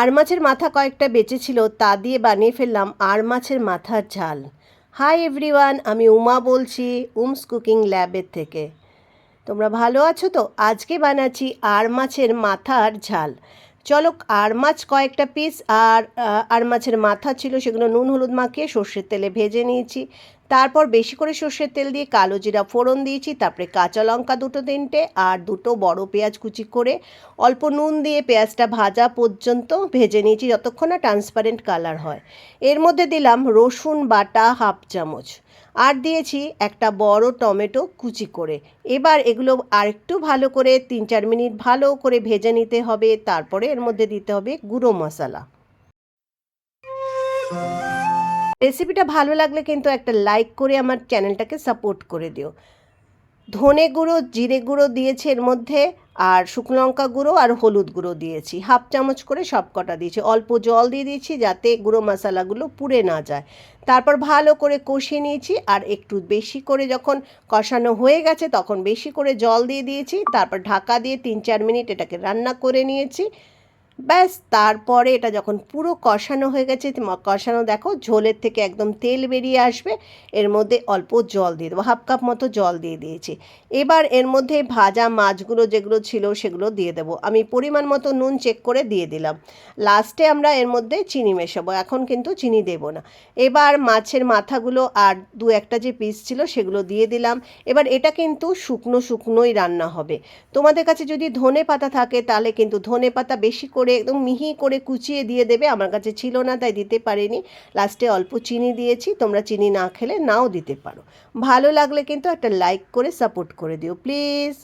আর মাছের মাথা কয়েকটা বেঁচে ছিল, তা দিয়ে বানিয়ে ফেললাম আর মাছের মাথার ঝাল। হাই এভরিওয়ান, আমি উমা বলছি উমস কুকিং ল্যাবের থেকে। তোমরা ভালো আছো তো? আজকে বানাচ্ছি আর মাছের মাথার ঝাল। চলো আর মাছ কয়েকটা পিস আর আর মাছের মাথা ছিল, সেগুলো নুন হলুদ মাখিয়ে সর্ষের তেলে ভেজে নিয়েছি। তারপর বেশি করে সর্ষের তেল দিয়ে কালো জিরা ফোড়ন দিয়েছি, তারপরে কাঁচা লঙ্কা দুটো তিনটে আর দুটো বড় পেঁয়াজ কুচি করে অল্প নুন দিয়ে পেঁয়াজটা ভাজা পর্যন্ত ভেজে নিয়েছি, যতক্ষণ না ট্রান্সপারেন্ট কালার হয়। এর মধ্যে দিলাম রসুন বাটা হাফ চামচ। আর দিয়েছি একটা বড় টমেটো কুচি করে। এবার এগুলো আরেকটু ভালো করে তিন চার মিনিট ভালো করে ভেজে নিতে হবে, তারপরে এর মধ্যে দিতে হবে গুঁড়ো মশলা। রেসিপিটা ভালো লাগলে কিন্তু একটা লাইক করে আমার চ্যানেলটাকে সাপোর্ট করে দিও। ধনে গুঁড়ো, জিরে গুঁড়ো দিয়েছে এর মধ্যে। আর শুকনো লঙ্কা গুঁড়ো আর হলুদ গুঁড়ো দিয়েছি। হাফ চামচ করে সব কটা দিয়েছি। অল্প জল দিয়ে দিয়েছি যাতে গুঁড়ো মশলাগুলো পুড়ে না যায়। তারপর ভালো করে কষিয়ে নিয়েছি আর একটু বেশি করে যখন কষানো হয়ে গেছে তখন বেশি করে জল দিয়ে দিয়েছি। তারপর ঢাকা দিয়ে তিন চার মিনিট এটাকে রান্না করে নিয়েছি। ব্যাস, তারপরে এটা যখন পুরো কষানো হয়ে গেছে কষানো দেখো, ঝোলের থেকে একদম তেল বেরিয়ে আসবে, এর মধ্যে অল্প জল দিয়ে দেবো, হাফ কাপ মতো জল দিয়ে দিয়েছি। এবার এর মধ্যে ভাজা মাছগুলো যেগুলো ছিল সেগুলো দিয়ে দেবো। আমি পরিমাণ মতো নুন চেক করে দিয়ে দিলাম। লাস্টে আমরা এর মধ্যে চিনি মেশাবো, এখন কিন্তু চিনি দেবো না। এবার মাছের মাথাগুলো আর দু একটা যে পিস ছিল সেগুলো দিয়ে দিলাম। এবার এটা কিন্তু শুকনো শুকনোই রান্না হবে। তোমাদের কাছে যদি ধনে পাতা থাকে, তাহলে কিন্তু ধনে পাতা বেশি করে একদম মিহি করে কুচিয়ে দিয়ে দেবে, আমার কাছে ছিল না, তাই দিতে পারিনি। লাস্টে অল্প চিনি দিয়েছি, তোমরা চিনি না খেলে নাও দিতে পারো। ভালো লাগলে কিন্তু একটা লাইক করে সাপোর্ট করে দিও প্লিজ